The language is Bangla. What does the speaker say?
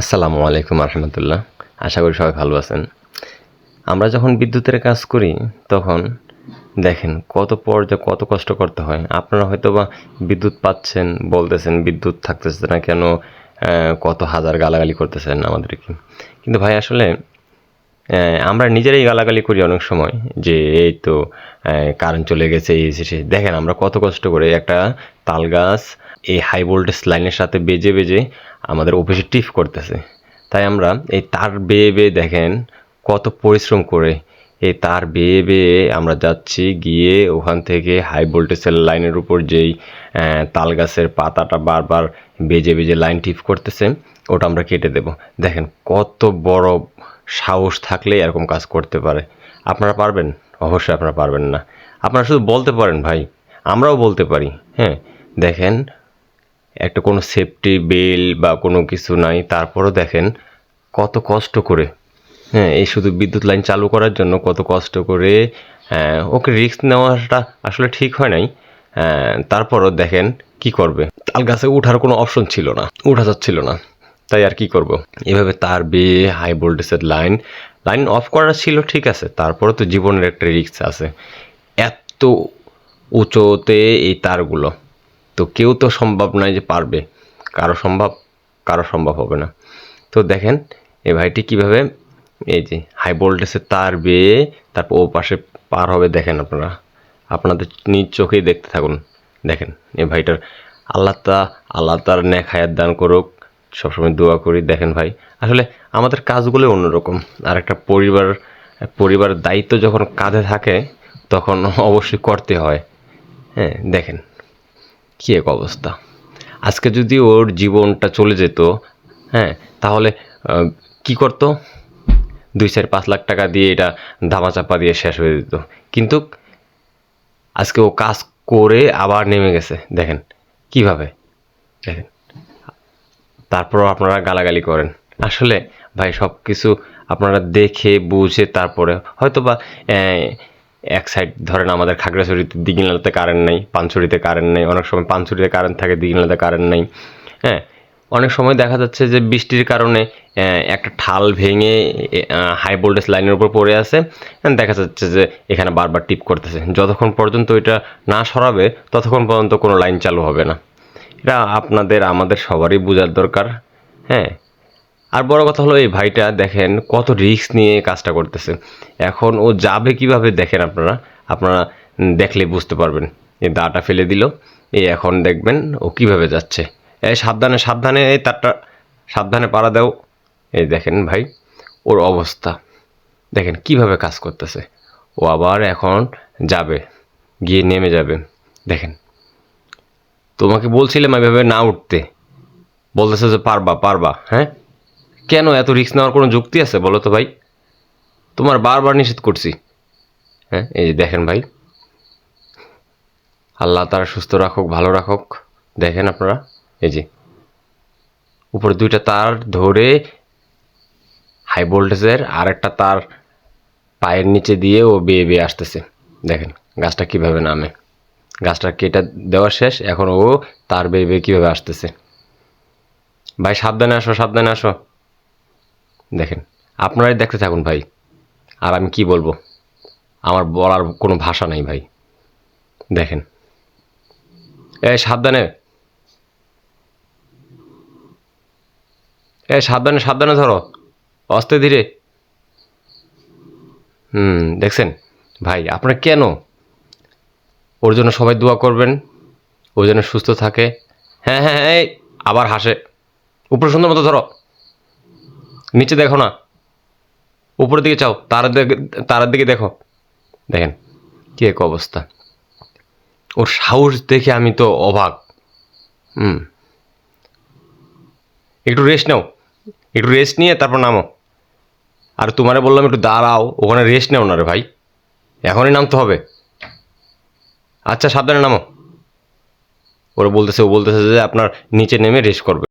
আসসালামু আলাইকুম রহমতুল্লাহ আশা করি সবাই ভালো আছেন। আমরা যখন বিদ্যুতের কাজ করি, তখন দেখেন কত পর্যায়ে কত কষ্ট করতে হয়। আপনারা হয়তো বা বিদ্যুৎ পাচ্ছেন, বলতেছেন বিদ্যুৎ থাকতেছে না কেন কত হাজার গালাগালি করতেছেন আমাদেরকে। কিন্তু ভাই, আসলে আমরা নিজেরাই গালাগালি করি অনেক সময় যে, এই তো কারেন্ট চলে গেছে, এই, সে দেখেন, আমরা কত কষ্ট করে একটা তাল গাছ এই হাই ভোল্টেজ লাইনের সাথে বেজে বেজে আমাদের অফিসে টিফ করতেছে। তাই আমরা এই তার বেয়ে বেয়ে দেখেন কত পরিশ্রম করে এই তার বেয়ে বেয়ে আমরা যাচ্ছি গিয়ে ওখান থেকে হাই ভোল্টেজের লাইনের উপর যেই তাল গাছের পাতাটা বারবার বেজে বেজে লাইন টিপ করতেছে, ওটা আমরা কেটে দেব। দেখেন, কত বড় সাহস থাকলে এরকম কাজ করতে পারে। আপনারা পারবেন? অবশ্যই আপনারা পারবেন না। আপনারা শুধু বলতে পারেন ভাই, আমরাও বলতে পারি হ্যাঁ? দেখেন, একটা কোনো সেফটি বেল বা কোনো কিছু নাই, তারপরও দেখেন কত কষ্ট করে হ্যাঁ? এই শুধু বিদ্যুৎ লাইন চালু করার জন্য কত কষ্ট করে ওকে রিস্ক নেওয়াটা আসলে ঠিক হয় নাই তারপরও দেখেন কি করবে। তাল গাছে ওঠার কোনো অপশন ছিল না, উঠা যাচ্ছিল না। তাই আর কি করব? এভাবে তার বেয়ে হাই ভোল্টেজের লাইন লাইন অফ করা ছিল, ঠিক আছে। তারপরে তো জীবনের একটা রিস্ক আছে। এত উঁচুতে এই তারগুলো, তো কেউ তো সম্ভব নয় যে পারবে। কারও সম্ভব কারও সম্ভব হবে না। তো দেখেন, এ ভাইটি কীভাবে, এই যে হাই ভোল্টেজের তার বেয়ে তারপর ও পাশে পার হবে, দেখেন আপনারা। আপনাদের নিজ চোখেই দেখতে থাকুন। দেখেন, এ ভাইটার আল্লাহ তা, আল্লাহ তার ন্যাক হায়াত দান করুক। সবসময় দোয়া করি। দেখেন ভাই, আসলে আমাদের কাজগুলো অন্যরকম। আর একটা পরিবার পরিবারের দায়িত্ব যখন কাঁধে থাকে, তখন অবশ্যই করতে হয়। হ্যাঁ দেখেন কী এক অবস্থা। আজকে যদি ওর জীবনটা চলে যেত হ্যাঁ তাহলে কি করতো? দুই চার পাঁচ লাখ টাকা দিয়ে এটা ধামাচাপা দিয়ে শেষ হয়ে যেত। কিন্তু আজকে ও কাজ করে আবার নেমে গেছে। দেখেন কীভাবে? দেখেন। তারপরও আপনারা গালাগালি করেন। আসলে ভাই সব কিছু আপনারা দেখে, বুঝে তারপরে হয়তো বা এক সাইড ধরেন আমাদের খাগড়াছড়িতে দিঘিনালাতে কারেন্ট নেই, পানছড়িতে কারেন্ট নেই, অনেক সময় পানছড়িতে কারেন্ট থাকে, দিঘিনালাতে কারেন্ট নেই। হ্যাঁ অনেক সময় দেখা যাচ্ছে যে বৃষ্টির কারণে একটা ঠাল ভেঙে হাই ভোল্টেজ লাইনের উপর পড়ে আছে। দেখা যাচ্ছে যে এখানে বারবার টিপ করতেছে। যতক্ষণ পর্যন্ত এটা না সরাবে, ততক্ষণ পর্যন্ত কোনো লাইন চালু হবে না। এটা আপনাদের, আমাদের সবারই বোঝার দরকার হ্যাঁ? আর বড় কথা হলো, এই ভাইটা দেখেন কত রিস্ক নিয়ে কাজটা করতেছে। এখন ও যাবে কীভাবে দেখেন আপনারা? আপনারা দেখলে বুঝতে পারবেন। এই দাটা ফেলে দিল, এই এখন দেখবেন ও কীভাবে যাচ্ছে। এই সাবধানে সাবধানে, এই তারটা, সাবধানে পাড়া দাও। এই দেখেন ভাই, ওর অবস্থা। দেখেন কীভাবে কাজ করতেছে। ও আবার এখন যাবে, গিয়ে নেমে যাবে। দেখেন তোমাকে বলছিলাম এভাবে না উঠতে। বলতেছে যে পারবা পারবা হ্যাঁ? কেন এত রিস্ক নেওয়ার কোনো যুক্তি আছে বলো তো ভাই? তোমার বারবার নিষেধ করছি। হ্যাঁ এই যে দেখেন ভাই। আল্লাহ তারা সুস্থ রাখুক, ভালো রাখুক। দেখেন আপনারা, এই যে। উপরে দুইটা তার ধরে হাই ভোল্টেজের আর একটা তার পায়ের নিচে দিয়ে ও বেয়ে বেয়ে আসতেছে। দেখেন, গাছটা কীভাবে নামে। গাছটা কেটে দেওয়া শেষ, এখন ও তার বেয়ে বেয়ে কীভাবে আসতেছে? ভাই, সাবধানে আসো সাবধানে আসো। দেখেন, আপনারাই দেখতে থাকুন ভাই, আর আমি কি বলব? আমার বলার কোনো ভাষা নাই ভাই। দেখেন। এ, সাবধানে। এ, সাবধানে সাবধানে ধরো। অস্তে ধীরে। হুম, দেখছেন? ভাই, আপনারা কেন ওর জন্য সবাই দোয়া করবেন। ও যেন সুস্থ থাকে। হ্যাঁ হ্যাঁ হ্যাঁ আবার হাসে। উপরে সুন্দর মতো ধরো। নিচে দেখো না। উপরের দিকে চাও, তারার দিকে তারার দিকে দেখো। দেখেন, কী এক অবস্থা। ওর সাহস দেখে আমি তো অবাক। হুম। একটু রেস্ট নাও। একটু রেস্ট নিয়ে তারপর নামো। আর তোমারে বললাম একটু দাঁড়াও, ওখানে রেস্ট নাও না রে ভাই। এখনই নামতে হবে। আচ্ছা সাবধানে নামো। ওরা বলতেছে ও বলতেছে যে আপনার নিচে নেমে রেস্ট করবে।